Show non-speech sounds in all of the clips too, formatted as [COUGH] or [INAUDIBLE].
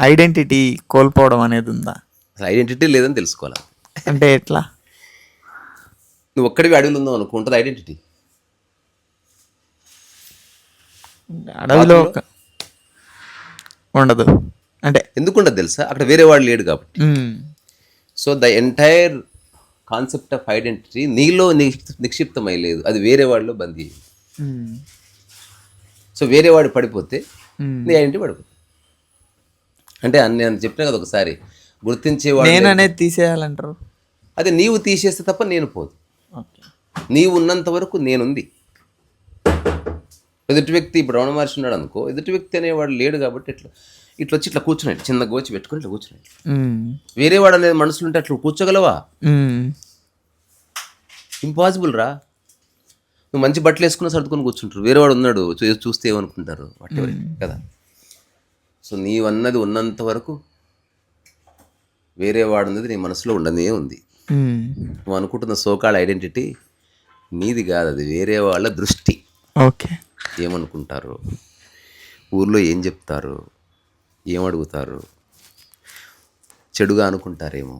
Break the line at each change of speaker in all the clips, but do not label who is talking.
Identity కోల్పోవడం అనేది ఉందా?
అసలు ఐడెంటిటీ లేదని తెలుసుకోవాలి?
అంటే ఎట్లా?
నువ్వు ఒక్కడివి అడవిలో ఉందావు అనుకో ఉంటుంది ఐడెంటిటీ
అడవిలో ఒక- ఉండదు. అంటే
ఎందుకు ఉండదు తెలుసా? అక్కడ వేరే వాడు లేడు కాబట్టి.
మ్మ్.
So the entire concept of identity నీలో నిక్షి- నిక్షిప్తమై లేదు. అది వేరే వాళ్ళలో బందీ అయింది
మ్మ్.
సో వేరే వాడు పడిపోతే. నీ ఐడెంటిటీ పడిపోతుంది. అంటే అన్ని నేను చెప్పిన కదా ఒకసారి గుర్తించేవాడు
నేను అనేది తీసేయాలంటారు?
అదే నీవు తీసేస్తే తప్ప నేను పోదు. నీవు ఉన్నంత వరకు నేనుంది. ఎదుటి వ్యక్తి ఇప్పుడు రమణ మహర్షి ఉన్నాడు అనుకో ఎదుటి వ్యక్తి అనేవాడు లేడు కాబట్టి ఇట్లా ఇట్లా వచ్చి ఇట్లా కూర్చున్నాడు చిన్న గోచి పెట్టుకుని ఇట్లా కూర్చున్నాడు.
మ్మ్.
వేరే వాడు అనేది మనసులో ఉంటే అట్లా కూర్చోగలవా. ఇంపాసిబుల్ రా. నువ్వు మంచి బట్టలు వేసుకుని సర్దుకొని కూర్చుంటారు. వేరే వాడు ఉన్నాడు చూస్తే ఏమనుకుంటారు? వాటి కదా. సో నీవన్నది ఉన్నంత వరకు వేరే వాడు ఉన్నది నీ మనసులో ఉండనే ఉంది. నువ్వు అనుకుంటున్న సోకాల్ ఐడెంటిటీ నీది కాదు అది వేరే వాళ్ళ దృష్టి
ఓకే
ఏమనుకుంటారు ఊర్లో ఏం చెప్తారు ఏమడుగుతారు చెడుగా అనుకుంటారేమో.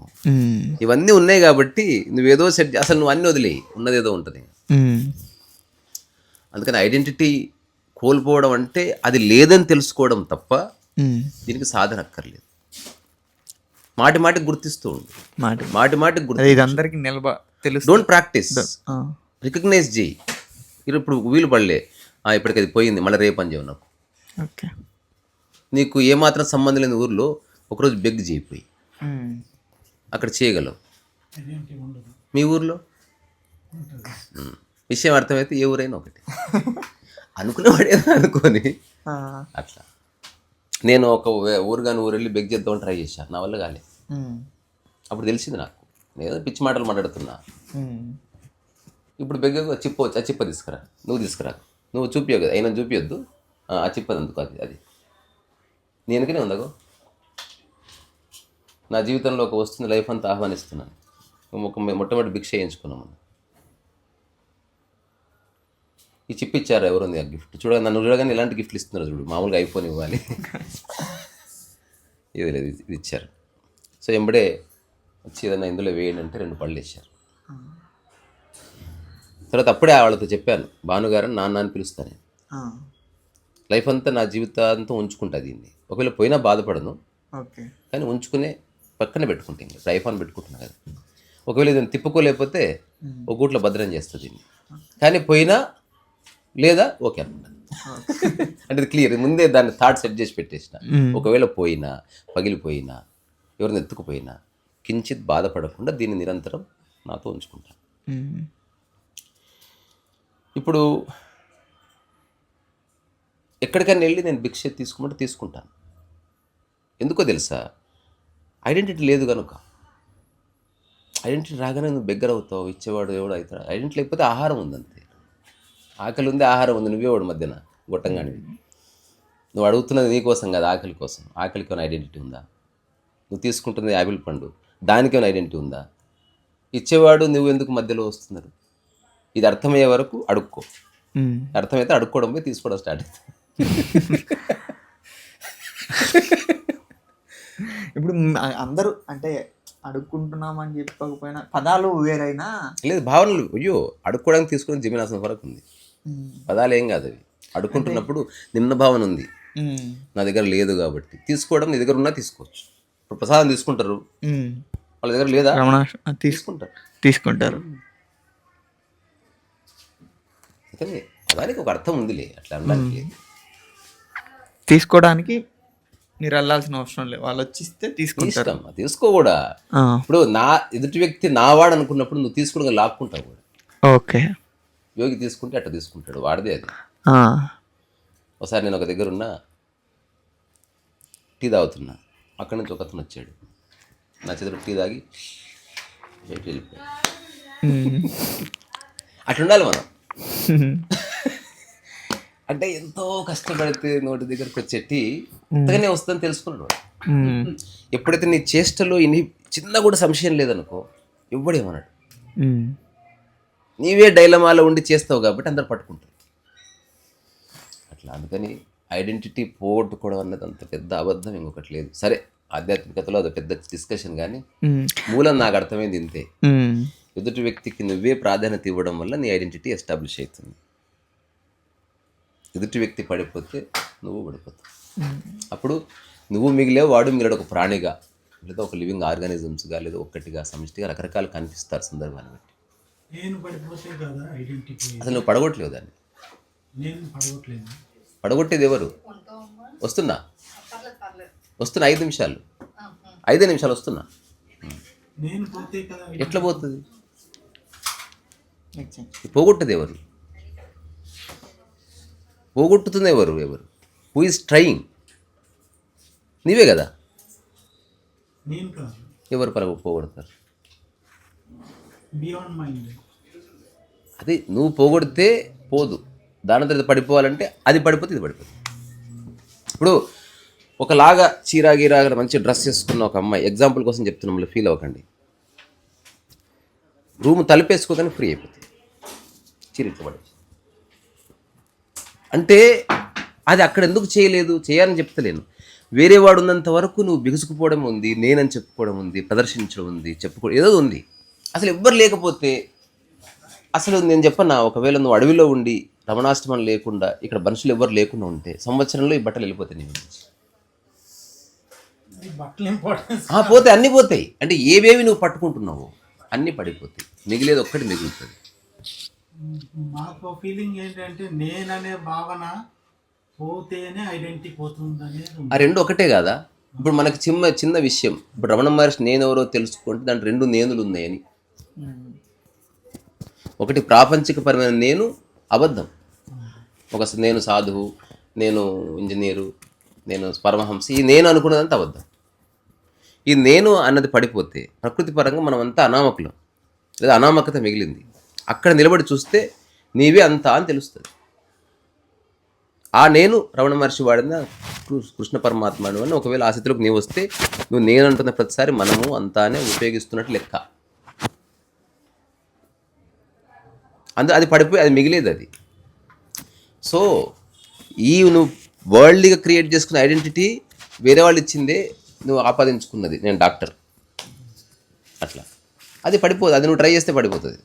ఇవన్నీ ఉన్నాయి కాబట్టి నువ్వేదో సెట్ అసలు నువ్వు అన్నీ వదిలేయి ఉన్నదేదో ఉంటుంది. అందుకని ఐడెంటిటీ కోల్పోవడం అంటే అది లేదని తెలుసుకోవడం తప్ప. దీనికి సాధన అక్కర్లేదు. మాటి మాటికి గుర్తిస్తూ ఉండు.
మాట.
మాటి మాటికి గుర్తు
ఇది అందరికి నిలబ తెలుసు
డోంట్ ప్రాక్టీస్. రికగ్నైజ్ చేయి. ఇప్పుడు వీలు పడలే. ఆ, ఇప్పటికి అది పోయింది. మళ్ళీ రేపు అని నాకు.
ఓకే.
నీకు ఏమాత్రం సంబంధం లేని ఊర్లో ఒకరోజు బెగ్ చేయిపోయి. అక్కడ చేయగలవు. మీ ఊర్లో. విషయం అర్థమైతే ఏ ఊరైనా ఒకటి. [LAUGHS] అనుకునేవాడేదో అనుకొని. అట్లా. నేను ఒక ఊరు కానీ ఊరు వెళ్ళి బెగ్ చేద్దామని ట్రై చేశాను నా వల్ల కాలే. అప్పుడు తెలిసింది నాకు. నేను పిచ్చి మాటలు మాట్లాడుతున్నా. ఇప్పుడు బెగ్గ చిప్ప ఆ చిప్ప తీసుకురా. నువ్వు తీసుకురా. నువ్వు చూపించవు కదా. అయినా చూపించొద్దు ఆ చిప్పది అందుకు అది అది. నేనుకనే ఉందగో. నా జీవితంలో ఒక వస్తుంది లైఫ్ అంతా ఆహ్వానిస్తున్నాను. ఒక మొట్టమొదటి భిక్ష చేయించుకున్నాం మనం ఈ చిప్ ఇచ్చారు ఎవరు ఉంది ఆ గిఫ్ట్ చూడ నన్ను చూడగానే ఇలాంటి గిఫ్ట్లు ఇస్తున్నారు చూడు. మామూలుగా ఐఫోన్ ఇవ్వాలి. ఇది లేదు ఇది ఇచ్చారు. సో ఎంబడే వచ్చి ఏదైనా ఇందులో వేయండి అంటే రెండు పళ్ళు ఇచ్చారు తర్వాత అప్పుడే వాళ్ళతో చెప్పాను భానుగారు నాన్న అని పిలుస్తాను. లైఫ్ అంతా నా జీవితాంతం ఉంచుకుంటా దీన్ని. ఒకవేళ పోయినా బాధపడను కానీ ఉంచుకునే పక్కన పెట్టుకుంటాను ఇప్పుడు ఐఫోన్ పెట్టుకుంటున్నా కదా. ఒకవేళ ఇది తిప్పుకోలేకపోతే ఒక గూట్లో భద్రం చేస్తుంది దీన్ని. కానీ పోయినా లేదా ఓకే అనుకుంటా. అంటే క్లియర్. ముందే దాన్ని థాట్ సెట్ చేసి పెట్టేసిన. ఒకవేళ పోయినా పగిలిపోయినా ఎవరిని ఎత్తుకుపోయినా కించిత్ బాధపడకుండా దీన్ని నిరంతరం నాతో ఉంచుకుంటాను. ఇప్పుడు ఎక్కడికైనా వెళ్ళి నేను భిక్ష తీసుకోమంటే తీసుకుంటాను. ఎందుకో తెలుసా? ఐడెంటిటీ లేదు కనుక ఐడెంటిటీ రాగానే నువ్వు బెగ్గర అవుతావు ఇచ్చేవాడు ఎవడు అవుతాడు. ఐడెంటిటీ లేకపోతే ఆహారం ఉందంతే. ఆకలి ఉంది ఆహారం ఉంది నువ్వే వాడు మధ్యన గొట్టంగాని. నువ్వు అడుగుతున్నది నీ కోసం కాదు ఆకలి కోసం. ఆకలికి ఏమైనా ఐడెంటిటీ ఉందా? నువ్వు తీసుకుంటుంది యాపిల్ పండు దానికి ఏమైనా ఐడెంటిటీ ఉందా? ఇచ్చేవాడు నువ్వు ఎందుకు మధ్యలో వస్తున్నారు? ఇది అర్థమయ్యే వరకు అడుక్కో. అర్థమైతే అడుక్కోవడం పోయి తీసుకోవడం స్టార్ట్ అవుతుంది
ఇప్పుడు అందరూ అంటే అడుక్కుంటున్నామని చెప్పకపోయినా పదాలు వేరైనా
లేదు భావనలు. అయ్యో అడుక్కోవడానికి తీసుకుని జిమినాసనం వరకు ఉంది. పదాలు ఏం కాదు అవి. అడుక్కుంటున్నప్పుడు నిమ్న భావన ఉంది. నా దగ్గర లేదు కాబట్టి. తీసుకోవడం నీ దగ్గర ఉన్నా తీసుకోవచ్చు. ఇప్పుడు ప్రసాదం తీసుకుంటారు. వాళ్ళ దగ్గర లేదా? తీసుకుంటారు.
తీసుకుంటారు.
కానీ పదానికి ఒక అర్థం ఉందిలే అట్లా అనడానికి.
తీసుకోవడానికి మీరు వెళ్ళాల్సిన అవసరం లేదు. వాళ్ళు వచ్చిస్తే తీసుకుంటారు.
ఇష్టం. తీసుకో కూడా. ఇప్పుడు నా ఎదుటి వ్యక్తి నావాడు అనుకున్నప్పుడు నువ్వు తీసుకోవడం లాక్కుంటావు కూడా.
ఓకే.
యోగి తీసుకుంటే అట్లా తీసుకుంటాడు వాడిదే అది. ఒకసారి నేను ఒక దగ్గర ఉన్నా టీ తాగుతున్నా అక్కడి నుంచి ఒక అతను వచ్చాడు. నా చేతిలో టీ తాగి బయటికి వెళ్ళిపోయాడు.
మ్మ్.
అట్లా ఉండాలి మనం. అంటే ఎంతో కష్టపడితే నోటి దగ్గరకు వచ్చే టీ ఇంతగానే వస్తుందని తెలుసుకున్నాడు. ఎప్పుడైతే నీ చేష్టలో ఇన్ని చిన్న కూడా సంశయం లేదనుకో ఎవ్వడేమన్నాడు
మ్మ్.
నీవే డైలమాలో ఉండి చేస్తావు కాబట్టి అందరు పట్టుకుంటారు. అట్లా అందుకని ఐడెంటిటీ పోగొట్టుకోవడం అన్నది అంత పెద్ద అబద్ధం ఇంకొకటి లేదు. సరే ఆధ్యాత్మికతలో అది పెద్ద డిస్కషన్ కానీ మూలం నాకు అర్థమైంది ఇంతే. ఎదుటి వ్యక్తికి నువ్వే ప్రాధాన్యత ఇవ్వడం వల్ల నీ ఐడెంటిటీ ఎస్టాబ్లిష్ అవుతుంది. ఎదుటి వ్యక్తి పడిపోతే నువ్వు పడిపోతావు. అప్పుడు నువ్వు మిగిలే వాడు మిగిలాడు ఒక ప్రాణిగా లేదా ఒక లివింగ్ ఆర్గానిజమ్స్గా లేదా ఒక్కటిగా సమిష్టిగా రకరకాలు కనిపిస్తారు సందర్భాన్ని బట్టి.
నేను పడిపోతే కదా ఐడెంటిటీ
అసలు నువ్వు పడగొట్టలేవు దాన్ని?
నేను పడగొట్టలేదు
పడగొట్టేది ఎవరు? వస్తున్నా? వస్తున్నా ఐదు నిమిషాలు. ఐదే నిమిషాలు వస్తున్నా?
నేను పోతే కదా
ఎట్లా పోతుంది. పోగొట్టేది ఎవరు? పోగొట్టుతుంది ఎవరు? ఎవరు? హూ ఇస్ ట్రయింగ్ నీవే కదా?
నేను కాదు.
ఎవరు పరగ పోగొడతారు?
బియాండ్ మైండ్
అది నువ్వు పోగొడితే పోదు. దాని తర్వాత పడిపోవాలంటే అది పడిపోతే ఇది పడిపోతుంది ఇప్పుడు ఒకలాగా చీరాగీరాగా మంచి డ్రెస్ వేసుకున్న ఒక అమ్మాయి ఎగ్జాంపుల్ కోసం చెప్తున్నా మళ్ళీ ఫీల్ అవ్వకండి. రూమ్ తలుపేసుకోగానే ఫ్రీ అయిపోతుంది. చీర ఇట్లా అంటే అది అక్కడ ఎందుకు చేయలేదు? చేయాలని చెప్తలేను. వేరే వాడు ఉన్నంత వరకు నువ్వు బిగుసుకుపోవడం ఉంది నేనని చెప్పుకోవడం ఉంది ప్రదర్శించడం ఉంది చెప్పుకో ఏదో ఉంది. అసలు ఎవ్వరు లేకపోతే అసలు నేను చెప్పన్నా ఒకవేళ నువ్వు అడవిలో ఉండి రమణాష్టమం లేకుండా ఇక్కడ మనుషులు ఎవ్వరు లేకుండా ఉంటే సంవత్సరంలో ఈ బట్టలు వెళ్ళిపోతాయి నీ నుంచి. ఆ, పోతాయి అన్నీ పోతాయి. అంటే ఏవేవి నువ్వు పట్టుకుంటున్నావు అన్నీ పడిపోతాయి. మిగిలేది ఒక్కటి మిగులుతుంది.
మాకు ఫీలింగ్ ఏంటంటే నేననే భావన పోతేనే ఐడెంటిటీ పోతుంది.
ఆ రెండు ఒకటే కాదా? ఇప్పుడు మనకి చిన్న చిన్న విషయం. ఇప్పుడు రమణ మహర్షి నేనెవరో తెలుసుకుంటే దాంట్లో రెండు నేనులు ఉన్నాయని. ఒకటి ప్రాపంచికపరమైన నేను అబద్ధం. ఒక నేను సాధువు నేను ఇంజనీరు నేను పరమహంస ఈ నేను అనుకున్నదంతా అబద్ధం. ఈ నేను అన్నది పడిపోతే ప్రకృతి పరంగా మనం అంతా అనామకులం. లేదా అనామకత మిగిలింది. అక్కడ నిలబడి చూస్తే నీవే అంతా అని తెలుస్తుంది. ఆ నేను రమణ మహర్షి వాడిన కృష్ణ పరమాత్మ అని ఒకవేళ ఆ స్థితిలోకి నీవు వస్తే నువ్వు నేను అంటున్న ప్రతిసారి మనము అంతానే ఉపయోగిస్తున్నట్టు లెక్క. అందు అది పడిపోయి అది మిగిలేదు అది సో ఈ నువ్వు వరల్డ్గా క్రియేట్ చేసుకున్న ఐడెంటిటీ వేరే వాళ్ళు ఇచ్చిందే నువ్వు ఆపాదించుకున్నది నేను డాక్టర్ అట్లా. అది పడిపోదు అది నువ్వు ట్రై చేస్తే పడిపోతుంది.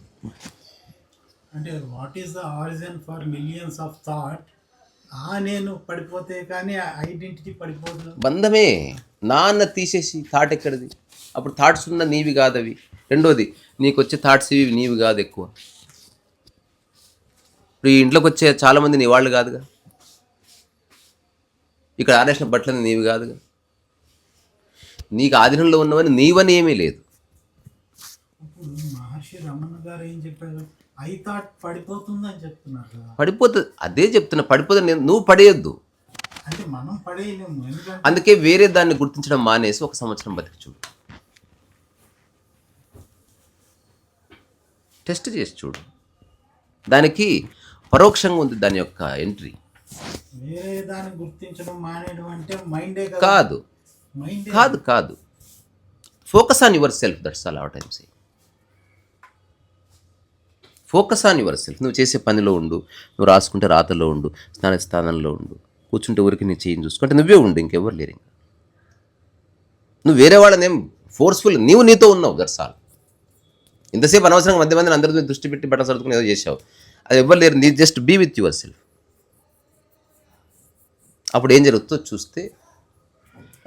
అంటే what is the origin for millions of thought ఆ నేను పడిపోతే కానీ ఐడెంటిటీ పడిపోదు.
బంధమే నాన్న తీసేసి థాట్ ఎక్కడిది? అప్పుడు థాట్స్ ఉన్న నీవి కాదు అవి రెండోది నీకు వచ్చే థాట్స్ ఇవి నీవి కాదు ఎక్కువ. ఈ ఇంట్లోకి వచ్చే చాలామంది నీ వాళ్ళు కాదుగా. ఇక్కడ ఆరేసిన బట్టలు నీవి కాదుగా. నీకు ఆధీనంలో ఉన్నవని నీవని ఏమీ లేదు.
ఇప్పుడు మహర్షి రమణ గారు ఏం చెప్పారు? ఐ థాట్ పడిపోతుందని చెప్తున్నారు కదా.
పడిపోతుంది అదే చెప్తున్నా పడిపోతుంది నువ్వు పడేయొద్దు.
అంటే మనం పడేయలేము ఎందుకంటే
అందుకే వేరే దాన్ని గుర్తించడం మానేసి ఒక సంవత్సరం బతికి చూడు. టెస్ట్ చేసి చూడు. దానికి పరోక్షంగా ఉంది దాని యొక్క ఎంట్రీ.
కదా.
కాదు. కాదు focus on yourself that's all our times focus on yourself నువ్వు చేసే పనిలో ఉండు నువ్వు రాసుకుంటే రాతలో ఉండు స్నాన స్థానంలో ఉండు కూర్చుంటే ఊరికి నీ చేంజ్ చూసుకుంటే నువ్వే ఉండు ఇంకెవరు లేరు ఇంకా. నువ్వు వేరే వాళ్ళని ఏం ఫోర్స్ఫుల్ నీవు నీతో ఉన్నావు దట్స్ ఆల్ ఇంతసేపు అనవసరంగా మధ్య మందిని అందరి మీద దృష్టి పెట్టి బట్టలు సర్దుకుని ఏదో చేసావు అది ఎవ్వరు లేరు. నీ just be with yourself. అప్పుడు ఏం జరుగుతుందో చూస్తే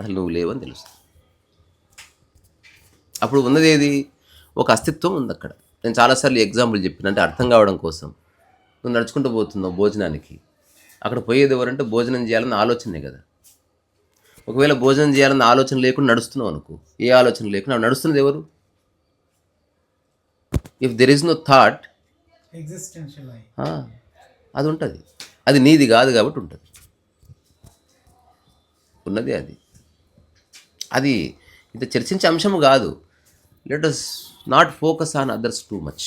అసలు నువ్వు లేవని తెలుస్తుంది. అప్పుడు ఉన్నది ఏది? ఒక అస్తిత్వం ఉంది అక్కడ. నేను చాలాసార్లు ఎగ్జాంపుల్ చెప్పిన అంటే అర్థం కావడం కోసం. నువ్వు నడుచుకుంటూ పోతున్నావు భోజనానికి. అక్కడ పోయేది ఎవరంటే భోజనం చేయాలన్న ఆలోచనే కదా. ఒకవేళ భోజనం చేయాలన్న ఆలోచన లేకుండా నడుస్తున్నావు అనుకో. ఏ ఆలోచన లేకుండా నడుస్తున్నది ఎవరు? If there is no thought అది ఉంటుంది అది నీది కాదు కాబట్టి ఉంటుంది. ఉన్నది అది. అది ఇంత చర్చించే అంశం కాదు. Let us not focus on others too much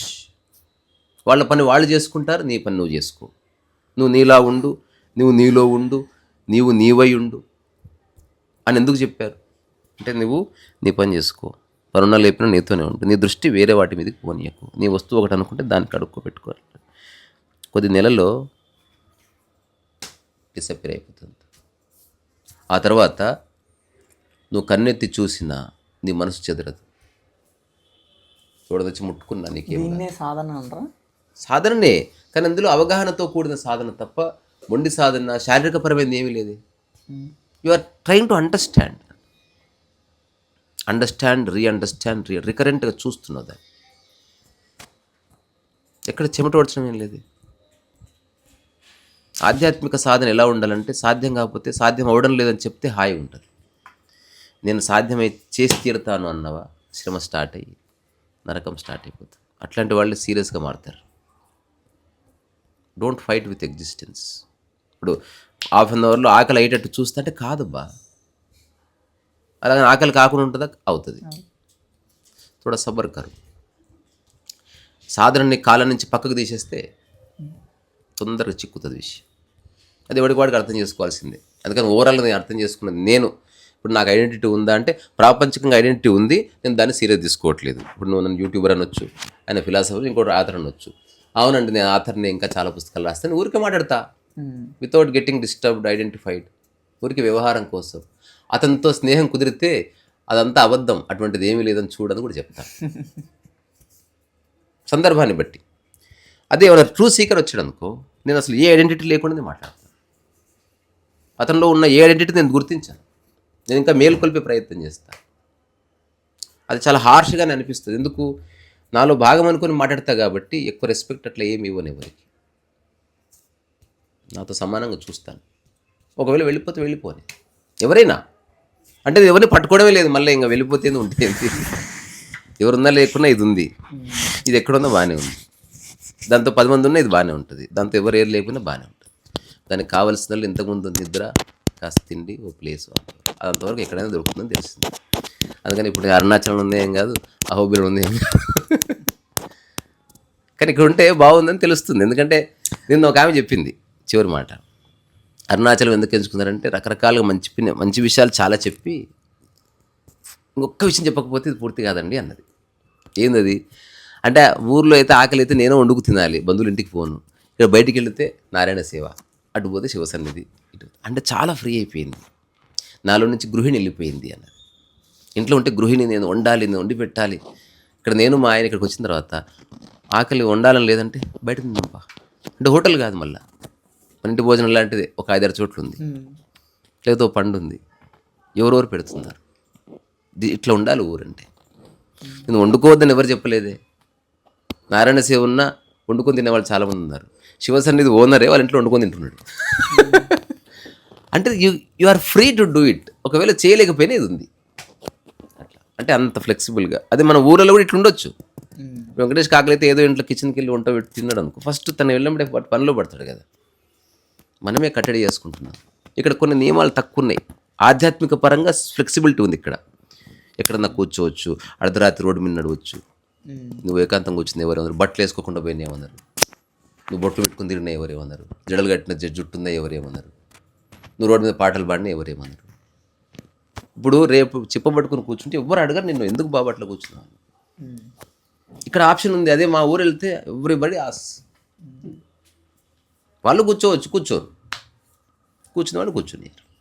వాళ్ళ పని వాళ్ళు చేసుకుంటారు నీ పని నువ్వు చేసుకో. నువ్వు నీలా ఉండు నువ్వు నీలో ఉండు నీవు నీవై ఉండు అని ఎందుకు చెప్పారు? అంటే నువ్వు నీ పని చేసుకో. పరుణ లేపిన నీతోనే ఉండు. నీ దృష్టి వేరే వాటి మీదకి పోనీయకు. నీ వస్తువు ఒకటి అనుకుంటే దానికి అడుక్కో పెట్టుకోవాలి. కొద్ది నెలలో డిసప్పేర్ అయిపోతుంది. ఆ తర్వాత నువ్వు కన్నెత్తి చూసినా నీ మనసు చెదరదు. చూడదొచ్చి ముట్టుకున్నా నీకేం
సాధన అంటారా?
సాధననే. కానీ అందులో అవగాహనతో కూడిన సాధన తప్ప మొండి సాధన శారీరకపరమైనది ఏమీ లేదు. You are trying to understand understand re understand re రికరెంట్గా చూస్తున్నావు దాన్ని. ఎక్కడ చెమట పడచడం ఏం లేదు. ఆధ్యాత్మిక సాధన ఎలా ఉండాలంటే సాధ్యం కాకపోతే సాధ్యం అవడం లేదని చెప్తే హాయి ఉంటుంది. నేను సాధ్యమై చేసి తీరుతాను అన్నవా శ్రమ స్టార్ట్ అయ్యి నరకం స్టార్ట్ అయిపోతుంది. అట్లాంటి వాళ్ళు సీరియస్గా మారుతారు. డోంట్ ఫైట్ విత్ ఎగ్జిస్టెన్స్ ఇప్పుడు హాఫ్ అన్ అవర్లో ఆకలి అయ్యేటట్టు చూస్తుంటే కాదబ్బా అలాగే ఆకలి కాకుండా ఉంటుందా? అవుతుంది. थोड़ा సబర్ కరు సాధనని కాలం నుంచి పక్కకు తీసేస్తే తొందరగా చిక్కుతుంది విషయం. అది ఎవరికి వాడికి అర్థం చేసుకోవాల్సిందే. అందుకని ఓవరాల్గా నేను అర్థం చేసుకున్నది నేను. ఇప్పుడు నాకు ఐడెంటిటీ ఉందా అంటే ప్రాపంచికంగా ఐడెంటిటీ ఉంది. నేను దాన్ని సీరియస్ తీసుకోవట్లేదు. ఇప్పుడు నువ్వు నన్ను యూట్యూబర్ అనొచ్చు ఆయన ఫిలాసఫర్ ఇంకోటి ఆథర్ అనొచ్చు. అవునండి నేను ఆథర్ని ఇంకా చాలా పుస్తకాలు రాస్తాను. ఊరికే మాట్లాడతా. వితౌట్ గెట్టింగ్ డిస్టర్బ్డ్ ఐడెంటిఫైడ్ ఊరికి వ్యవహారం కోసం. అతనితో స్నేహం కుదిరితే అదంతా అబద్ధం. అటువంటిది ఏమీ లేదని చూడని కూడా చెప్తాను. సందర్భాన్ని బట్టి. అదే ఎవరైనా ట్రూ సీకర్ వచ్చాడు అనుకో నేను అసలు ఏ ఐడెంటిటీ లేకుండా మాట్లాడతాను. అతనిలో ఉన్న ఏ ఐడెంటిటీ నేను గుర్తించాను. నేను ఇంకా మేల్కొల్పే ప్రయత్నం చేస్తాను. అది చాలా హార్ష్గానే అనిపిస్తుంది. ఎందుకు? నాలో భాగం అనుకుని మాట్లాడతా కాబట్టి ఎక్కువ రెస్పెక్ట్ అట్లా ఏమి ఇవ్వను ఎవరికి. నాతో సమానంగా చూస్తాను. ఒకవేళ వెళ్ళిపోతే వెళ్ళిపోని. ఎవరైనా అంటే ఎవరిని పట్టుకోవడమే లేదు మళ్ళీ ఇంకా వెళ్ళిపోతే ఉంటే ఎవరున్నా లేకున్నా ఇది ఉంది. ఇది ఎక్కడున్నా బాగానే ఉంది. దాంతో పది మంది ఉన్నా ఇది బాగానే ఉంటుంది. దాంతో ఎవరు ఏరు లేకపోయినా బాగానే ఉంటుంది. దానికి కావాల్సిన వాళ్ళు ఇంతకుముందు నిద్ర కాస్త తిండి ఓ ప్లేస్ అదంతవరకు ఎక్కడైనా దొరుకుతుందని తెలిసింది. అందుకని ఇప్పుడు అరుణాచలం ఉంది ఏం కాదు అహోబిలం ఉంది ఏం కాదు. కానీ ఇక్కడ ఉంటే బాగుందని తెలుస్తుంది. ఎందుకంటే నిన్న ఒక ఆమె చెప్పింది చివరి మాట. అరుణాచలం ఎందుకు ఎంచుకున్నారంటే రకరకాలుగా మంచి మంచి విషయాలు చాలా చెప్పి ఇంకొక విషయం చెప్పకపోతే ఇది పూర్తి కాదండి అన్నది. ఏందది? అంటే ఊర్లో అయితే ఆకలి అయితే నేను వండుకు తినాలి బంధువుల ఇంటికి పోను. ఇక్కడ బయటికి వెళితే నారాయణ సేవ అటు పోతే శివ సన్నిధి ఇటు. అంటే చాలా ఫ్రీ అయిపోయింది. నాలో నుంచి గృహిణి వెళ్ళిపోయింది అన్నది. ఇంట్లో ఉంటే గృహిణి నేను వండాలి నేను వండి పెట్టాలి. ఇక్కడ నేను మా ఆయన ఇక్కడికి వచ్చిన తర్వాత ఆకలి వండాలని లేదంటే బయట తిందాంపా అంటే హోటల్ కాదు మళ్ళీ. ఇంటి భోజనం లాంటిది. ఒక ఐదారు చోట్ల ఉంది లేదా పండు ఉంది ఎవరెవరు పెడుతున్నారు? ఇట్లా ఉండాలి ఊరంటే. నేను వండుకోవద్దని ఎవరు చెప్పలేదే? నారాయణ సేవ ఉన్నా వండుకొని తినేవాళ్ళు చాలామంది ఉన్నారు. శివసన్నిధి ఓనరే వాళ్ళ ఇంట్లో వండుకొని తింటున్నాడు. అంటే you you are free to do it. ఒకవేళ చేయలేకపోయినా ఇది ఉంది. అట్లా. అంటే అంత ఫ్లెక్సిబుల్గా. అది మన ఊళ్ళలో కూడా ఇట్లా ఉండొచ్చు వెంకటేష్ కాకలైతే ఏదో ఇంట్లో కిచెన్కి వెళ్ళి వంట పెట్టి తిన్నాడు అనుకో. ఫస్ట్ తను వెళ్ళినప్పుడే పనిలో పడతాడు కదా. మనమే కట్టడి చేసుకుంటున్నాం. ఇక్కడ కొన్ని నియమాలు తక్కువ ఉన్నాయి ఆధ్యాత్మిక పరంగా ఫ్లెక్సిబిలిటీ ఉంది ఇక్కడ. ఎక్కడన్నా కూర్చోవచ్చు అర్ధరాత్రి రోడ్డు మీద నడవచ్చు. నువ్వు ఏకాంతంగా వచ్చింది ఎవరేమన్నారు బట్టలు వేసుకోకుండా పోయినా ఏమన్నారు నువ్వు బొట్లు పెట్టుకుని తిరిగినా ఎవరేమన్నారు జడలు కట్టిన జ- జుట్టుందా ఎవరేమన్నారు నువ్వు రోడ్డు మీద పాటలు పాడినా ఎవరేమన్నారు ఇప్పుడు రేపు చెప్పబట్టుకుని కూర్చుంటే ఎవ్వరు అడగరు నిన్ను. ఎందుకు బాబట్ల కూర్చున్నావు? అని. ఇక్కడ ఆప్షన్ ఉంది. అదే మా ఊరు వెళ్తే ఎవ్రీబడి ఆస్ వాళ్ళు కూర్చోవచ్చు కూర్చోరు. కూర్చున్న వాళ్ళు కూర్చున్నారు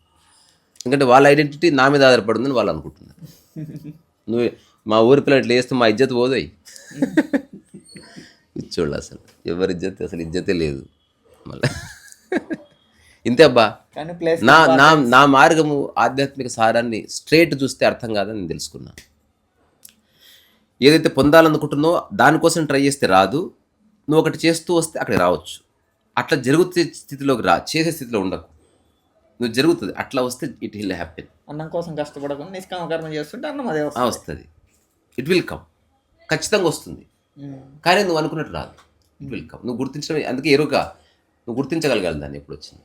ఎందుకంటే వాళ్ళ ఐడెంటిటీ నా మీద ఆధారపడి ఉందని వాళ్ళు అనుకుంటున్నారు. నువ్వు మా ఊరి పిల్లలు ఇట్లా చేస్తే మా ఇజ్జత్ పోదాయి. కూర్చోళ్ళు అసలు. ఎవరి ఇజ్జత్? అసలు ఇజ్జతే లేదు. మళ్ళీ. ఇంతే అబ్బా. నా నా నా మార్గము ఆధ్యాత్మిక సారాన్ని స్ట్రేట్ చూస్తే అర్థం కాదని నేను తెలుసుకున్నా. ఏదైతే పొందాలనుకుంటున్నావో దానికోసం ట్రై చేస్తే రాదు. నువ్వు ఒకటి చేస్తూ వస్తే అక్కడికి రావచ్చు. అట్లా జరుగుతే స్థితిలోకి రా చేసే స్థితిలో ఉండకు. నువ్వు జరుగుతుంది అట్లా వస్తే ఇట్ విల్ హ్యాపెన్
అన్నం కోసం కష్టపడకుండా నిష్కామ కర్మ చేస్తుంటే అన్నం అదే వస్తుంది.
ఇట్ విల్ కమ్ ఖచ్చితంగా వస్తుంది. కానీ నువ్వు అనుకున్నట్టు రాదు. ఇట్ విల్ కమ్ నువ్వు గుర్తించడం అందుకే ఎరుక నువ్వు గుర్తించగలగాలి దాన్ని ఎప్పుడు వచ్చింది